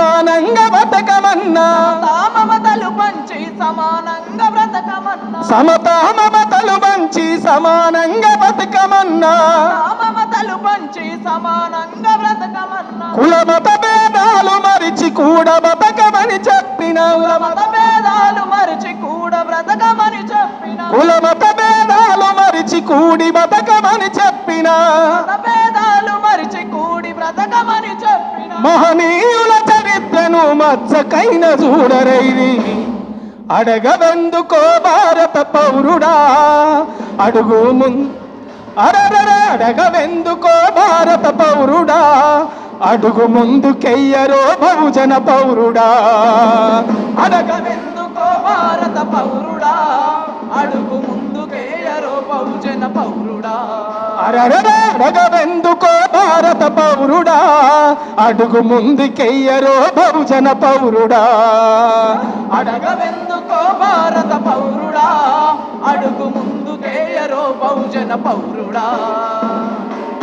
సమానంగా బతకమన్నా మమతలు పంచి సమానంగా బ్రతకమన్నా. సమత మమతలు పంచి సమానంగా బతకమన్నా మమతలు పంచి సమానంగా బ్రతకమన్నా. కుల మత భేదాలు మరిచి కూడా బతకమని చెప్పిన. మత భేదాలు మరిచి కూడా బ్రతకమని చెప్పిన. కుల మత భేదాలు మరిచి కూడి బతకమని చెప్పిన. భేదాలు మరిచి కూడి బ్రతకమని చెప్పిన. మహనీయ మచ్చకైన చూడరైది అడగవెందుకో భారత పౌరుడా? అడుగు ముందు అరరర అడగవెందుకో భారత పౌరుడా? అడుగు ముందుకెయ్యరో బహుజన పౌరుడా? అడగవెందుకో భారత పౌరుడా? అడుగు ముందుకెయ్యరో బహుజన పౌరుడా? అరరర భారత పౌరుడా? అడుగు ముందుకెయ్యరో బహుజన పౌరుడా? అడగవెందుకో భారత పౌరుడా? అడుగు ముందుకేయరో బహుజన పౌరుడా?